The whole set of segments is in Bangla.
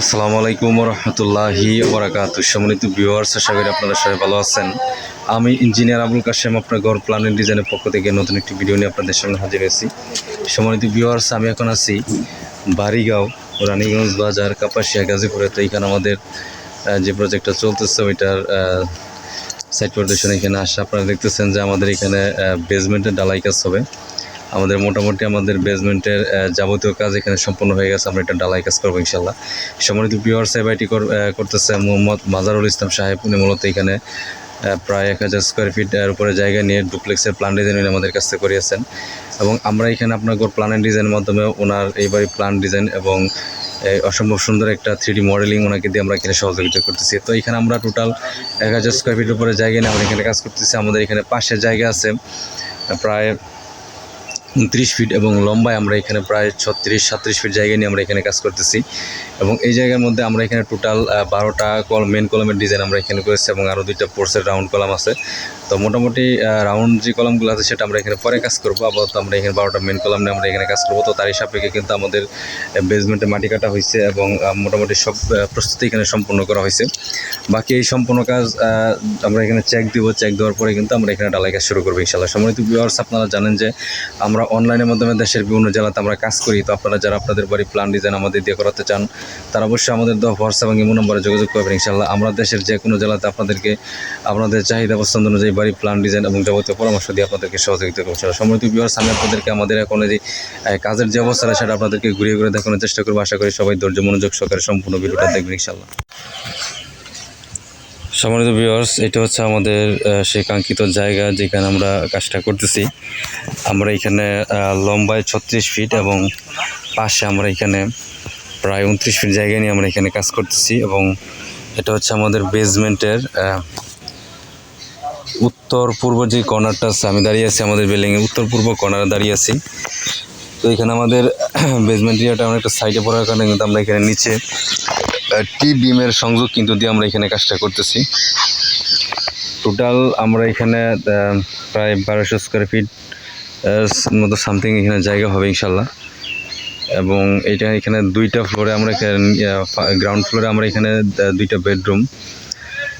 আসসালামু আলাইকুম রহমতুল্লাহি ওবরাকাত সম্মানিত ভিউয়ার্স আশা করি আপনারা সবাই ভালো আছেন। আমি ইঞ্জিনিয়ার আবুল কাশেম, আপনার ঘর প্ল্যান ডিজাইনের পক্ষ থেকে নতুন একটি ভিডিও নিয়ে আপনাদের সামনে হাজির হয়েছি। সম্মানিত ভিউয়ার্স আমি এখন আছি বাড়িগাঁও, রানীগঞ্জ বাজার, কাপাসিয়া, গাজীপুরে। তো এখানে আমাদের যে প্রজেক্টটা চলতেছে, ওইটার সাইট প্রদর্শন এখানে আসা। আপনারা দেখতেছেন যে আমাদের এখানে বেসমেন্টের ডালাই কাজ হবে। আমাদের মোটামুটি আমাদের বেসমেন্টের যাবতীয় কাজ এখানে সম্পূর্ণ হয়ে গেছে। আমরা এটা ডালাই কাজ করব ইনশাল্লাহ সম্মানিত পিওর সাহেবাইটি করতেছে মোহাম্মদ মাজারুল ইসলাম সাহেব। উনি মূলত এখানে প্রায় এক হাজার স্কোয়ার ফিট এর উপরে জায়গা নিয়ে ডুপ্লেক্সের প্ল্যান ডিজাইন উনি আমাদের কাছ থেকে করিয়েছেন। এবং আমরা এখানে আপনার প্ল্যান অ্যান্ড ডিজাইনের মাধ্যমে ওনার এইবারই প্ল্যান ডিজাইন এবং অসম্ভব সুন্দর একটা থ্রি মডেলিং ওনাকে দিয়ে আমরা এখানে সহযোগিতা করতেছি। তো এখানে আমরা টোটাল এক হাজার স্কোয়ার ফিটের উপরে জায়গা নিয়ে আমরা এখানে কাজ করতেছি। আমাদের এখানে পাশে জায়গা আছে, প্রায় উনত্রিশ ফিট এবং লম্বায় আমরা এখানে প্রায় ছত্রিশ সাত্রিশ ফিট জায়গা নিয়ে আমরা এখানে কাজ করতেছি। এবং এই জায়গার মধ্যে আমরা এখানে টোটাল বারোটা কল মেন কলমের ডিজাইন আমরা এখানে করেছি এবং আরও দুইটা পোর্সের রাউন্ড কলাম আছে। তো মোটামুটি রাউন্ড যে কলামগুলো আছে সেটা আমরা এখানে পরে কাজ করব। আপাতত আমরা এখানে বারোটা মেন কলাম নিয়ে আমরা এখানে কাজ করব। তো তারই সাপেক্ষে কিন্তু আমাদের বেসমেন্টে মাটি কাটা হয়েছে এবং মোটামুটি সব প্রস্তুতি এখানে সম্পূর্ণ করা হয়েছে। বাকি এই সম্পূর্ণ কাজ আমরা এখানে চেক দিব। চেক দেওয়ার পরে কিন্তু আমরা এখানে ডালাই কাজ শুরু করব ইনশাল্লাহ সম্মানিত ভিউয়ার্স আপনারা জানেন যে আমরা অনলাইনের মাধ্যমে দেশের বিভিন্ন জেলাতে আমরা কাজ করি। তো আপনারা যারা আপনাদের বাড়ি প্ল্যান ডিজাইন আমাদের দিয়ে করাতে চান, তারা অবশ্যই আমাদের দেওয়া হোয়াটসঅ্যাপ এবং ইমো নম্বরে যোগাযোগ করবেন ইনশাল্লাহ আমরা দেশের যে কোনো জেলাতে আপনাদেরকে, আপনাদের চাহিদা পছন্দ অনুযায়ী বাড়ি প্ল্যান ডিজাইন এবং যাবতীয় পরামর্শ দিয়ে আপনাদেরকে সহযোগিতা করব। সম্মানিত ভিউয়ার্স আমি আপনাদেরকে আমাদের এখন যে কাজের যে অবস্থা সেটা আপনাদেরকে ঘুরিয়ে ঘুরে দেখানোর চেষ্টা করব। আশা করি সবাই ধৈর্য, মনোযোগ সহকারে সম্পূর্ণ ভিডিওটা দেখবেন ইনশাল্লাহ সম্মানিত ভিউয়ার্স এটা হচ্ছে আমাদের সেই কাঙ্ক্ষিত জায়গা যেখানে আমরা কাজটা করতেছি। আমরা এখানে লম্বায় ছত্রিশ ফিট এবং পাশে আমরা এখানে প্রায় উনত্রিশ ফিট জায়গা নিয়ে আমরা এখানে কাজ করতেছি এবং এটা হচ্ছে আমাদের বেসমেন্টের উত্তর পূর্ব যে কর্নারটা আছে, আমি দাঁড়িয়ে আছি আমাদের বিল্ডিংয়ের উত্তর পূর্ব কর্নারে দাঁড়িয়ে আছি। তো এখানে আমাদের বেসমেন্ট এরিয়াটা অনেকটা সাইডে পড়ার কারণে কিন্তু আমরা এখানে নিচে টি বিমের সংযোগ কিন্তু দিয়ে আমরা এখানে কাজটা করতেছি। টোটাল আমরা এখানে প্রায় বারোশো স্কোয়ার ফিট মতো সামথিং এখানে জায়গা হবে ইনশাল্লাহ। এবং এটা এখানে দুইটা ফ্লোরে আমরা গ্রাউন্ড ফ্লোরে আমরা এখানে দুইটা বেডরুম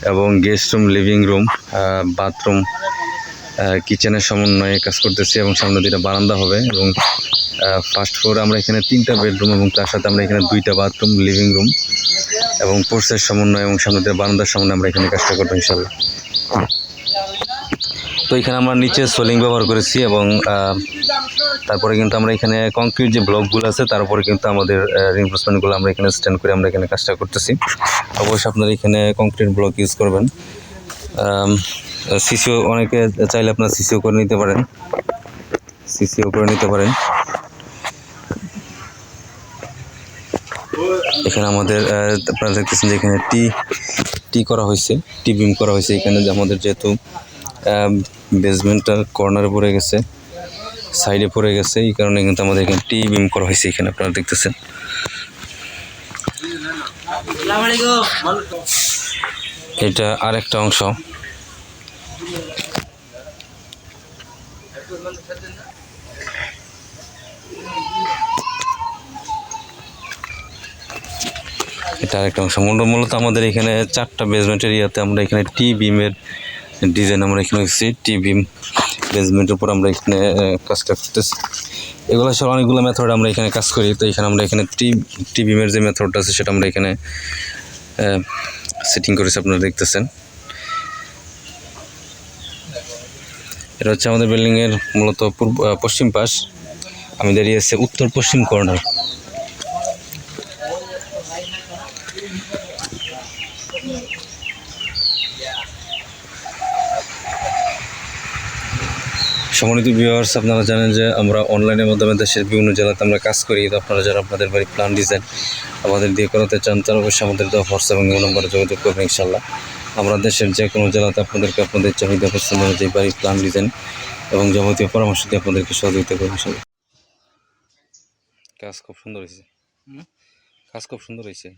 এবং guest room living room bathroom কিচেনের সমন্বয়ে কাজ করতেছি এবং সামনে দুইটা বারান্দা হবে এবং ফার্স্ট ফ্লোরে আমরা এখানে তিনটা বেডরুম এবং তার সাথে আমরা এখানে দুইটা বাথরুম লিভিং রুম এবং পোর্সের সমন্বয় এবং সামনে দিয়ে বারান্দার সমন্বয়ে আমরা এখানে কাজটা করব ইনশাল্লাহ তো এখানে আমরা নিচে সোলিং ব্যবহার করেছি এবং তারপরে কিন্তু আমরা এখানে কংক্রিট যে ব্লকগুলো আছে, তার উপরে কিন্তু আমাদের রিনফোর্সমেন্টগুলো আমরা এখানে স্ট্যান্ড করে আমরা এখানে কাজটা করতেছি। অবশ্যই আপনারা এখানে কংক্রিট ব্লক ইউজ করবেন। সিসিও অনেকে চাইলে আপনার সিসিও করে নিতে পারেন। সিসিও করে নিতে পারেন। এখানে আমাদের আপনারা দেখতেছেন যে এখানে টি টি করা হয়েছে টি বিম করা হয়েছে এখানে আমাদের যেহেতু বেসমেন্টটা কর্নারে পড়ে গেছে সাইডে পড়ে গেছে, এই কারণে কিন্তু আমাদের এখানে টি বিম করা হয়েছে এখানে, আপনারা দেখতেছেন। এটা আরেকটা অংশ। এটা আরেকটা অংশ। মূলত আমাদের এখানে চারটা বেসমেন্ট এরিয়াতে আমরা এখানে টি বিমের ডিজাইন আমরা এখানে দেখছি টি বিম বেসমেন্টের উপর আমরা এখানে কাজটা করতেছি। এগুলো সব অনেকগুলো মেথড আমরা এখানে কাজ করি। তো এখানে আমরা এখানে টি টি বিমের যে মেথডটা আছে সেটা আমরা এখানে সেটিং করেছি, আপনারা দেখতেছেন। এটা হচ্ছে আমাদের বিল্ডিংয়ের মূলত পূর্ব পশ্চিম পাশ। আমি দাঁড়িয়ে আছি উত্তর পশ্চিম কর্নার সম্মানিত ভিউয়ার্স আপনারা জানেন যে আমরা অনলাইনের মাধ্যমে দেশের বিভিন্ন জেলাতে আমরা কাজ করি। আপনারা যারা আপনাদের বাড়ি প্ল্যান ডিজাইন আমাদের দিয়ে করাতে চান তারা অবশ্যই আমাদের দেওয়া হোয়াটসঅ্যাপ এবং নম্বরে যোগাযোগ করবেন ইনশাল্লাহ আমরা দেশের যে কোনো জেলাতে আপনাদেরকে আপনাদের চাহিদা পছন্দ অনুযায়ী বাড়ি প্ল্যান ডিজাইন এবং যাবতীয় পরামর্শ দিয়ে আপনাদেরকে সহযোগিতা করবেন ইনশাল্লাহ কাজ খুব সুন্দর হয়েছে। কাজ খুব সুন্দর হয়েছে?